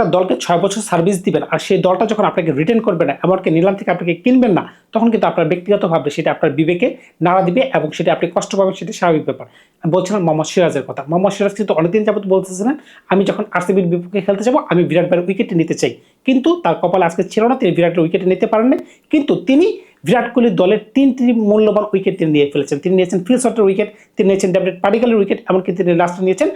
একটা দলকে ছয় বছর সার্ভিস দিবেন আর সেই দলটা যখন আপনাকে রিটার্ন করবে না, এমনকি নিলাম থেকে আপনাকে কিনবেন না, তখন কিন্তু আপনার ব্যক্তিগতভাবে সেটা আপনার বিবেকে নাড়া দিবে এবং সেটা আপনি কষ্ট পাবেন, সেটা স্বাভাবিক ব্যাপার। আমি বলছিলাম মোহাম্মদ সিরাজের কথা। মোহাম্মদ সিরাজ কিন্তু অনেকদিন যাবত বলতেছিলেন, আমি যখন আরসিবির বিপক্ষে খেলতে যাব, আমি বিরাট ভাইয়ের উইকেটে নিতে চাই। কিন্তু তার কপাল আজকে ছিল না, তিনি বিরাটের উইকেটে নিতে পারেননি কিন্তু তিনি বিরাট কোহলির দলের তিনটি মূল্যবান উইকেট তিনি নিয়ে ফেলেছেন। তিনি নিয়েছেন ফিল শটের উইকেট তিনি নিয়েছেন ডেভিড পাডিকালের উইকেট এমনকি তিনি লাস্টে নিয়েছেন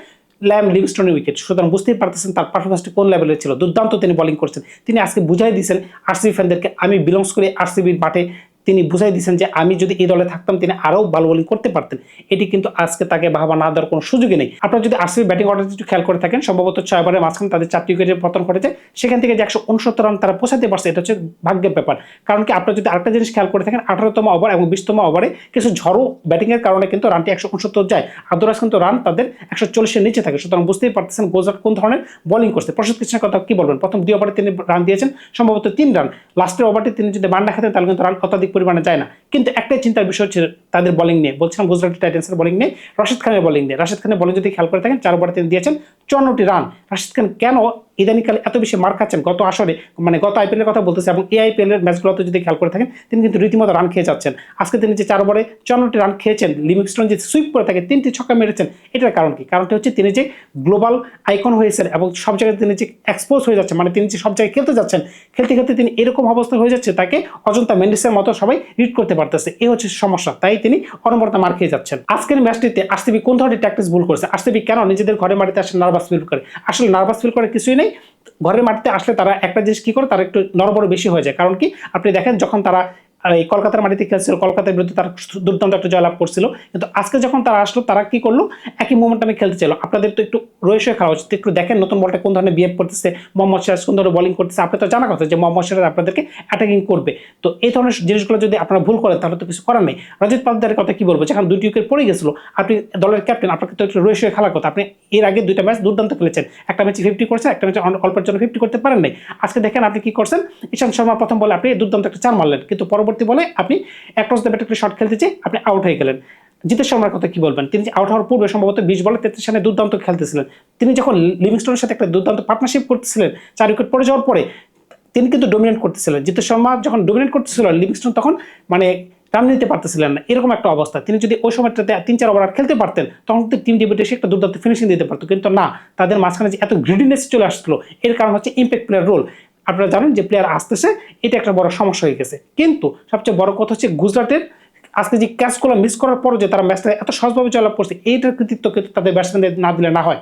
ল্যাম লিভিংস্টনের উইকেট সুতরাং বুঝতেই পারতেছেন তার পারফরমেন্সটি কোন লেভেলের ছিল। দুর্দান্ত তিনি বলিং করছেন। তিনি আজকে বুঝাই দিয়েছেন আরসিবি ফ্যানদেরকে আমি বিলংস করি আরসিবির মাঠে। তিনি বুঝাই দিয়েছেন যে আমি যদি এই দলে থাকতাম, তিনি আরও ভালো বোলিং করতে পারতেন। এটি কিন্তু আজকে তাকে ভাবা না দেওয়ার কোনো সুযোগই নেই। আপনারা যদি আরসিবি ব্যাটিং অর্ডার একটু খেয়াল করে থাকেন, সম্ভবত ছয় ওভারের মাঝখানে তাদের চারটি উইকেটের পতন ঘটেছে। সেখান থেকে যে একশো উনসত্তর রান তারা পৌঁছাতে পারছে, এটা হচ্ছে ভাগ্যের ব্যাপার। কারণ কি, আপনারা যদি আরেকটা জিনিস খেয়াল করে থাকেন, আঠারোতম ওভার এবং বিশতম ওভারে কিছু ঝড়ো ব্যাটিংয়ের কারণে কিন্তু রানটি একশো উনসত্তর যায়। আদরাজ কিন্তু রান তাদের একশো চল্লিশের নিচে থাকে। সুতরাং বুঝতেই পারতেছেন গোজার কোন ধরনের বোলিং করছে। প্রসাদ কৃষ্ণের কথা কি বলবেন? প্রথম দুই ওভারে তিনি রান দিয়েছেন, সম্ভবত তিন রান লাস্টের ওভারটি তিনি যদি মান রাখাতেন তাহলে কিন্তু রান অত্যাধিক পরিমাণে যায় না। কিন্তু একটাই চিন্তার বিষয় হচ্ছে তাদের বলিং নিয়ে। বলছিলাম গুজরাট টাইটেন্সের বলিং নিয়ে। রশিদ খানের বলিং নিয়ে। রশিদ খানের বলিং যদি খেয়াল করে থাকেন, চার ওভার তিনি দিয়েছেন। চুয়ান্নটি রান। রাশিদ খান কেন ইদানিকালে এত বেশি মার খাচ্ছেন? গত আসরে মানে গত আইপিএলের কথা বলতেছে এবং এই আইপিএলের ম্যাচগুলোতে যদি খেয়াল করে থাকেন, তিনি কিন্তু রীতিমতো রান খেয়ে যাচ্ছেন। আজকে তিনি যে চার ওভারে চুয়ান্নটি রান খেয়েছেন, লিমিক্সটন যে সুইপ করে থাকে তিনটি ছক্কা মেরেছেন, এটার কারণ কি? কারণটা হচ্ছে তিনি যে গ্লোবাল আইকন হয়েছেন এবং সব জায়গায় তিনি যে এক্সপোজ হয়ে যাচ্ছেন মানে তিনি যে সব জায়গায় খেলতে যাচ্ছেন, খেলতে খেলতে তিনি এরকম অবস্থা হয়ে যাচ্ছে, তাকে অজন্তা মেন্ডিসের মতো সবাই রিড করতে পারতেছে। এই হচ্ছে সমস্যা, তাই তিনি অনবরতা মার খেয়ে যাচ্ছেন। আজকের ম্যাচটিতে আরসিবি কোন ধরনের ট্যাকটিস ভুল করেছে? আরসিবি কেন নিজেদের ঘরে মাটিতে আসলে নার্ভাস ফিল করে। আসলে নার্ভাস ফিল করে কিছুই নেই। ঘরের মাটিতে আসলে তারা একটা জিনিস কি করে? তারা একটু নরবর বেশি হয়ে যায়। কারণ কি? আপনি দেখেন যখন তারা এই কলকাতার মাটিতে খেলছিল, কলকাতার বিরুদ্ধে তারা দুর্দান্ত একটা জয়লাভ করছিল। কিন্তু আজকে যখন তারা আসলো, তারা কি করল? একই মোমেন্টামে খেলতে চাইলো। আপনাদের তো একটু রয়েছে খেলা উচিত। একটু দেখেন নতুন বলটা কোন ধরনের বিহেভ করতেছে, মোহাম্মদ সিরাজ কোন ধরনের বোলিং করতেছে। আপনি তো জানা কথা যে মোহাম্মদ সিরাজ আপনাদেরকে অ্যাটাকিং করবে। তো এই ধরনের জিনিসগুলো যদি আপনারা ভুল করেন, তাহলে তো কিছু করার নেই। রজিত পালদারের কথা কি বলব? যেখানে দুটি উইকেট পড়ে গেছিল, আপনি দলের ক্যাপ্টেন আপনাকে তো একটু রয়েছে খেলার কথা। আপনি এর আগে দুইটা ম্যাচ দুর্দান্ত খেলেছেন। একটা ম্যাচে ফিফটি করছেন একটা ম্যাচে অল্পের জন্য ফিফটি করতে পারেন নাই। আজকে দেখেন আপনি কি করছেন? ঈশান্ত শর্মা প্রথম বলে আপনি দুর্দান্ত একটা চার মারলেন। কিন্তু পরবর্তী বলে আপনি অ্যাক্রস দ্য ব্যাট একটা শট খেলতে চেয়ে আপনি আউট হয়ে গেলেন। জিতেশ শর্মার কথা কি বলবেন? তিনি আউট হওয়ার পূর্বে সম্ভবত বিশ বলে তেত্রিশ রানে দুর্দান্ত খেলতেছিলেন। তিনি যখন লিভিংস্টোনের সাথে একটা দুর্দান্ত পার্টনারশিপ করতেছিলেন, চার উইকেট পড়ে যাওয়ার পরে তিনি কিন্তু ডোমিনেট করতেছিলেন। জিতেশ শর্মা যখন ডোমিনেট করতেছিল, লিভিংস্টোন তখন মানে রান নিতে পারতেছিলেন না। এরকম একটা অবস্থা। তিনি যদি ওই সময়টাতে তিন চার ওভার খেলতে পারতেন, তখন কিন্তু টিম ডেবিট এসে একটা দুর্দান্ত ফিনিশিং দিতে পারতো। কিন্তু না, তাদের মাঝখানে যে এত গ্রিডিনেস চলে আসলো, এর কারণ হচ্ছে ইম্প্যাক্ট প্লেয়ার রোল আপনারা জানেন যে প্লেয়ার আসতেছে, এটা একটা বড় সমস্যা হয়ে গেছে। কিন্তু সবচেয়ে বড় কথা হচ্ছে গুজরাটের, আজকে যে ক্যাচগুলো মিস করার পর যে তারা ম্যাচটা এত সহজভাবে জয়লাভ করছে, এইটার কৃতিত্ব কিন্তু তাদের ব্যাটসম্যানদের না দিলে না হয়।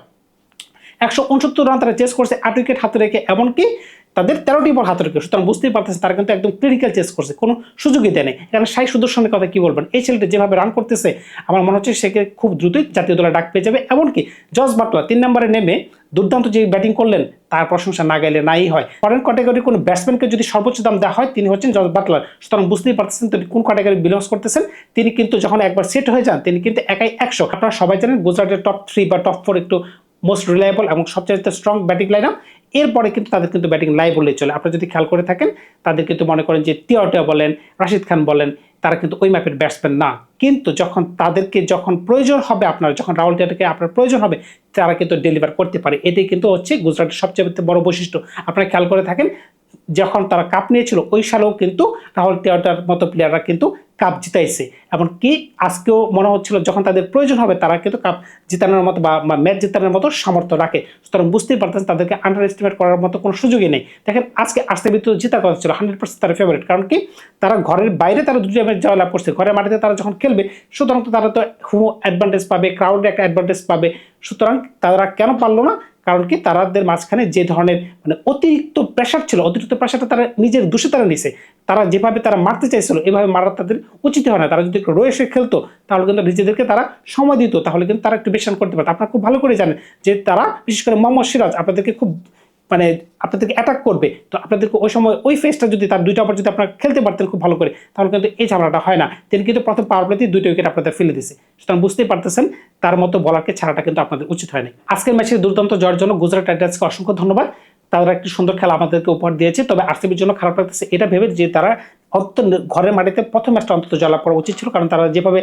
একশো উনসত্তর রান তারা চেস করছে আট উইকেট হাতে রেখে, এমনকি তাদের তেরোটি বল হাতে রেখে সুতরাং বুঝতেই পারতেছে তারা কিন্তু একদম ক্রিটিক্যাল চেস করছে, কোনো সুযোগই দেয় নেই। এখানে সাই সুদর্শনের কথা কি বলবেন? এই ছেলেটা যেভাবে রান করতেছে, আমার মনে হচ্ছে সে খুব দ্রুতই জাতীয় দলে ডাক পেয়ে যাবে। এমনকি জজ বাটলা তিন নম্বরে নেমে দুর্দান্ত যে ব্যাটিং করলেন, তার প্রশংসা না গাইলে নাই হয়। ফরেন ক্যাটাগরির কোনো ব্যাটসম্যানকে যদি সর্বোচ্চ দাম দেওয়া হয়, তিনি হচ্ছেন জজ বাটলার। সুতরাং বুঝতেই পারতেছেন তিনি কোন ক্যাটাগরি বিলংস করতেছেন। তিনি কিন্তু যখন একবার সেট হয়ে যান, তিনি কিন্তু একাই একশো। আপনারা সবাই জানেন গুজরাটের টপ থ্রি বা টপ ফোর একটু মোস্ট রিলায়েবল এবং সবচেয়ে স্ট্রং ব্যাটিং লাইন আপ এরপরে কিন্তু তাদের কিন্তু ব্যাটিং লাই বললেই চলে। আপনারা যদি খেয়াল করে থাকেন, তাদের কিন্তু মনে করেন যে টিয়া বলেন, রাশিদ খান বলেন, তারা কিন্তু ওই ম্যাপের ব্যাটসম্যান না। কিন্তু যখন তাদেরকে যখন প্রয়োজন হবে আপনার, যখন রাহুল টিয়াটাকে আপনার প্রয়োজন হবে, তারা কিন্তু ডেলিভার করতে পারে। এটাই কিন্তু হচ্ছে গুজরাটের সবচেয়ে বড় বৈশিষ্ট্য। আপনারা খেয়াল করে থাকেন, যখন তারা কাপ নিয়েছিল, ওই সালেও কিন্তু রাহুল টিয়াটার মতো প্লেয়াররা কিন্তু কাপ জিতাইছে। এমনকি আজকেও মনে হচ্ছিল যখন তাদের প্রয়োজন হবে, তারা কিন্তু কাপ জিতানোর মতো বা ম্যাচ জিতানোর মতো সামর্থ্য রাখে। সুতরাং বুঝতেই পারতেন তাদেরকে আন্ডার এস্টিমেট করার মতো কোনো সুযোগই নেই। দেখেন, আজকে আরসিবি তো জেতার কথা ছিল হান্ড্রেড পার্সেন্ট তার ফেভারিট কারণ কি? তারা ঘরের বাইরে তারা দুটো ম্যাচ জয় লাভ করছে, ঘরের মাটিতে তারা যখন খেলবে, সুতরাং তারা তো হু অ্যাডভান্টেজ পাবে ক্রাউডে একটা অ্যাডভান্টেজ পাবে। সুতরাং তারা কেন পারল না? কারণ কি তারাদের মাঝখানে যে ধরনের মানে অতিরিক্ত প্রেশার ছিল, অতিরিক্ত প্রেশারটা তারা নিজের দোষে তারা নিছে। তারা যেভাবে তারা মারতে চাইছিল, এভাবে মারা তাদের উচিত হয় না। তারা যদি একটু রয়েছে খেলতো, তাহলে কিন্তু নিজেদেরকে তারা সময় দিত, তাহলে কিন্তু তারা একটু বেশি করতে পারত। আপনারা খুব ভালো করে জানেন যে তারা, বিশেষ করে মোহাম্মদ সিরাজ, আপনাদেরকে খুব মানে আপনাদেরকে অ্যাটাক করবে, তো আপনাদেরকে ওই সময় ওই ফেসটা যদি তার দুইটা ওভার যদি আপনারা খেলতে পারতেন খুব ভালো করে, তাহলে কিন্তু এই ঝামেলাটা হয় না। তিনি কিন্তু প্রথম পাওয়ার প্লেতেই দুইটা উইকেট আপনাদের ফেলে দিয়েছে। সুতরাং বুঝতেই পারতেছেন, তার মতো বলারকে ছাড়াটা কিন্তু আপনাদের উচিত হয়নি। আজকের ম্যাচের দুর্দান্ত জয়ের জন্য গুজরাট টাইটান্সকে অসংখ্য ধন্যবাদ। তারা একটি সুন্দর খেলা আমাদেরকে উপহার দিয়েছে, তবে আরসিবির জন্য খারাপ লাগতেছে এটা ভেবে যে তারা অন্তত ঘরের মাটিতে প্রথম ম্যাচটা অন্তত জয়লাভ করা উচিত ছিল, কারণ তারা যেভাবে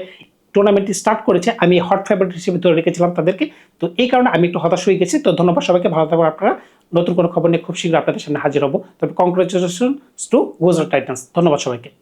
টুর্নামেন্টটি স্টার্ট করেছে, আমি হট ফেভারিট হিসেবে ধরে রেখেছিলাম তাদেরকে। তো এই কারণে আমি একটু হতাশ হয়ে গেছি, তো ধন্যবাদ সবাইকে, ভালো থাকবেন আপনারা। নতুন কোনো খবর নিয়ে খুব শীঘ্র আপনাদের সামনে হাজির হব। তবে কংগ্রেচুলেশন টু গুজরাট টাইটান্স ধন্যবাদ সবাইকে।